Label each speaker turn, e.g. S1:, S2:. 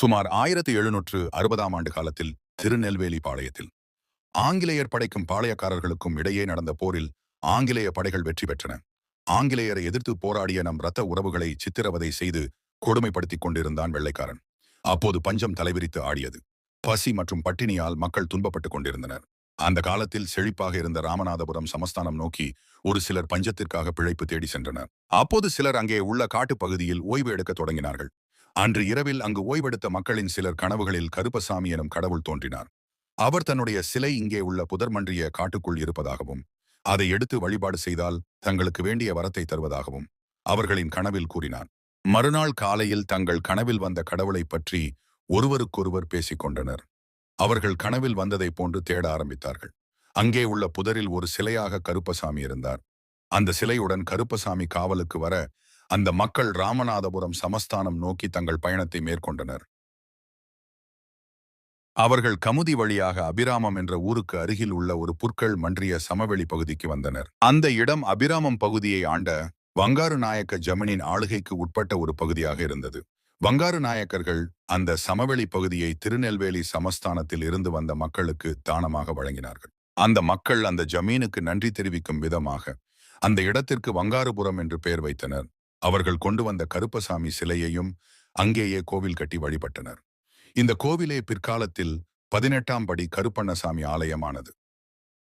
S1: சுமார் ஆயிரத்தி எழுநூற்று அறுபதாம் ஆண்டு காலத்தில் திருநெல்வேலி பாளையத்தில். ஆங்கிலேயர் படைக்கும் பாளையக்காரர்களுக்கும் இடையே நடந்த போரில் ஆங்கிலேய படைகள் வெற்றி பெற்றன. ஆங்கிலேயரை எதிர்த்து போராடிய நம் இரத்த உறவுகளை சித்திரவதை செய்து கொடுமைப்படுத்திக் கொண்டிருந்தான் வெள்ளைக்காரன். அப்போது பஞ்சம் தலைவிரித்து ஆடியது. பசி மற்றும் பட்டினியால் மக்கள் துன்பப்பட்டுக் கொண்டிருந்தனர். அந்த காலத்தில் செழிப்பாக இருந்த ராமநாதபுரம் சமஸ்தானம் நோக்கி ஒரு சிலர் பஞ்சத்திற்காக பிழைப்பு தேடி சென்றனர். அப்போது சிலர் அங்கே உள்ள காட்டுப் பகுதியில் ஓய்வு எடுக்கத் தொடங்கினார்கள். அன்று இரவில் அங்கு ஓய்வெடுத்த மக்களின் சிலர் கனவுகளில் கருப்பசாமி எனும் கடவுள் தோன்றினார். அவர் தன்னுடைய சிலை இங்கே உள்ள புதர்மன்றிய காட்டுக்குள் இருப்பதாகவும் அதை எடுத்து வழிபாடு செய்தால் தங்களுக்கு வேண்டிய வரத்தை தருவதாகவும் அவர்களின் கனவில் கூறினார். மறுநாள் காலையில் தங்கள் கனவில் வந்த கடவுளைப் பற்றி ஒருவருக்கொருவர் பேசிக் கொண்டனர். அவர்கள் கனவில் வந்ததைப் போன்று தேட ஆரம்பித்தார்கள். அங்கே உள்ள புதரில் ஒரு சிலையாக கருப்பசாமி இருந்தார். அந்த சிலையுடன் கருப்பசாமி காவலுக்கு வர அந்த மக்கள் ராமநாதபுரம் சமஸ்தானம் நோக்கி தங்கள் பயணத்தை மேற்கொண்டனர். அவர்கள் கமுதி வழியாக அபிராமம் என்ற ஊருக்கு அருகில் உள்ள ஒரு புற்கள் மன்றிய சமவெளி பகுதிக்கு வந்தனர். அந்த இடம் அபிராமம் பகுதியை ஆண்ட வங்காரு நாயக்க ஜமீனின் ஆளுகைக்கு உட்பட்ட ஒரு பகுதியாக இருந்தது. வங்காரு நாயக்கர்கள் அந்த சமவெளி பகுதியை திருநெல்வேலி சமஸ்தானத்தில் இருந்து வந்த மக்களுக்கு தானமாக வழங்கினார்கள். அந்த மக்கள் அந்த ஜமீனுக்கு நன்றி தெரிவிக்கும் விதமாக அந்த இடத்திற்கு வங்காருபுரம் என்று பெயர் வைத்தனர். அவர்கள் கொண்டு வந்த கருப்பசாமி சிலையையும் அங்கேயே கோவில் கட்டி வழிபட்டனர். இந்த கோவிலே பிற்காலத்தில் பதினெட்டாம் படி கருப்பண்ணசாமி ஆலயமானது.